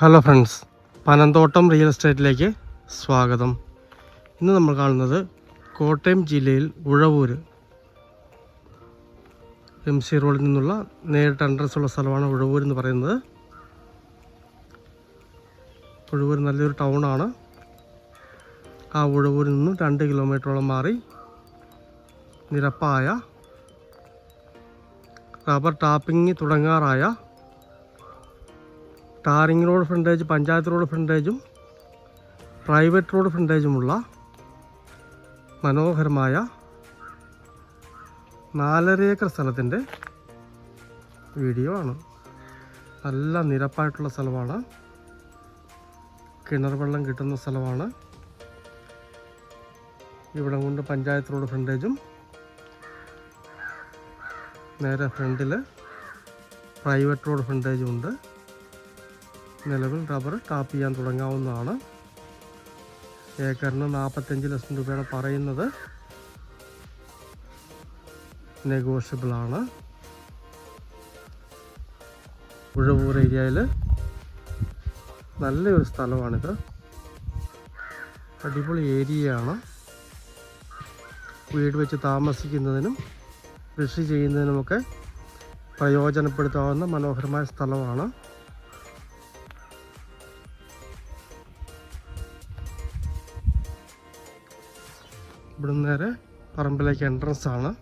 Hello friends Panamthottam real എസ്റ്റേറ്റിലേക്ക് സ്വാഗതം. ഇന്ന് നമ്മൾ കാണുന്നത് കോട്ടയം ജില്ലയിൽ ഉഴവൂർ എം സി റോഡിൽ നിന്നുള്ള നേരിട്ട് അഡ്രസ് ഉള്ള സ്ഥലമാണ് ഉഴവൂർ എന്ന് പറയുന്നത്. ഉഴവൂർ നല്ലൊരു ടൗണാണ് ആ ഉഴവൂരിൽ നിന്നും രണ്ട് കിലോമീറ്ററോളം മാറി നിരപ്പായ rubber tapping തുടങ്ങാറായ tarring road frontage panchayat road ഫ്രണ്ടേജും private road ഫ്രണ്ടേജുമുള്ള മനോഹരമായ നാലര ഏക്കർ സ്ഥലത്തിന്റെ വീഡിയോ ആണ്. നല്ല നിരപ്പായിട്ടുള്ള സ്ഥലമാണ്. കിണർ വെള്ളം കിട്ടുന്ന സ്ഥലമാണ്. ഇവിടെ കൊണ്ട് പഞ്ചായത്ത് റോഡ് ഫ്രണ്ടേജും നേരെ ഫ്രണ്ടിൽ പ്രൈവറ്റ് റോഡ് ഫ്രണ്ടേജും ഉണ്ട്. നിലവിൽ റബ്ബർ ടാപ്പ് ചെയ്യാൻ തുടങ്ങാവുന്നതാണ്. ഏക്കറിന് നാൽപ്പത്തഞ്ച് ലക്ഷം രൂപയാണ് പറയുന്നത്. നെഗോഷ്യബിൾ ആണ്. ഉഴവൂർ ഏരിയയിൽ നല്ലൊരു സ്ഥലമാണിത്. അടിപൊളി ഏരിയയാണ്. വീട് വെച്ച് താമസിക്കുന്നതിനും കൃഷി ചെയ്യുന്നതിനുമൊക്കെ പ്രയോജനപ്പെടുത്താവുന്ന മനോഹരമായ സ്ഥലമാണ്. ഇവിടുന്ന് നേരെ പറമ്പിലേക്ക് എൻട്രൻസ് ആണ്.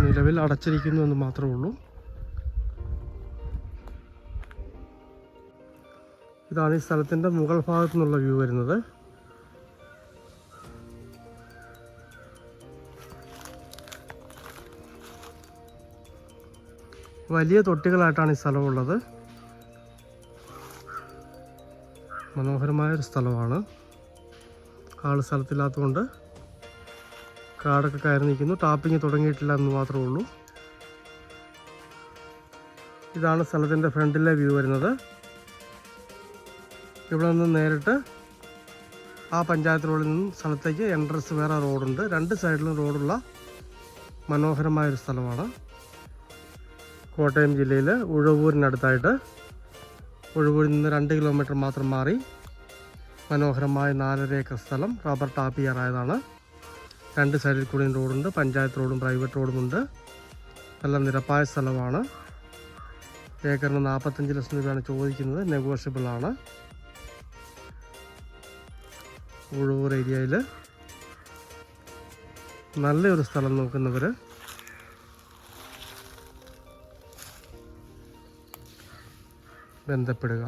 നിലവിൽ അടച്ചിരിക്കുന്നു എന്ന് മാത്രമേ ഉള്ളൂ. ഇതാണ് ഈ സ്ഥലത്തിന്റെ മുകൾ ഭാഗത്തു നിന്നുള്ള വ്യൂ വരുന്നത്. വലിയ തൊട്ടികളായിട്ടാണ് ഈ സ്ഥലമുള്ളത് മനോഹരമായൊരു സ്ഥലമാണ്. ആൾ സ്ഥലത്തില്ലാത്തതുകൊണ്ട് കാടൊക്കെ കയറി നിൽക്കുന്നു. ടാപ്പിങ് തുടങ്ങിയിട്ടില്ല എന്ന് മാത്രമേ ഉള്ളൂ. ഇതാണ് സ്ഥലത്തിന്റെ ഫ്രണ്ടിലെ വ്യൂ വരുന്നത്. ഇവിടെ നിന്ന് നേരിട്ട് ആ പഞ്ചായത്ത് റോഡിൽ നിന്നും സ്ഥലത്തേക്ക് എൻട്രൻസ് വേറെ റോഡുണ്ട്. രണ്ട് സൈഡിലും റോഡുള്ള മനോഹരമായൊരു സ്ഥലമാണ്. കോട്ടയം ജില്ലയിൽ ഉഴവൂരിനടുത്തായിട്ട്. ഉഴവൂരിൽ നിന്ന് രണ്ട് കിലോമീറ്റർ മാത്രം മാറി മനോഹരമായ നാലര ഏക്കർ സ്ഥലം റബ്ബർ ടാപ്പ് ചെയ്യാറായതാണ് രണ്ട് സൈഡിൽ കൂടിയും റോഡുണ്ട് പഞ്ചായത്ത് റോഡും പ്രൈവറ്റ് റോഡും ഉണ്ട്. നല്ല നിരപ്പായ സ്ഥലമാണ്. ഏക്കറിന് നാൽപ്പത്തഞ്ച് ലക്ഷം രൂപയാണ് ചോദിക്കുന്നത് നെഗോഷ്യബിൾ ആണ്. ഉഴവൂർ ഏരിയയിൽ നല്ലൊരു സ്ഥലം നോക്കുന്നവർ ബന്ധപ്പെടുക.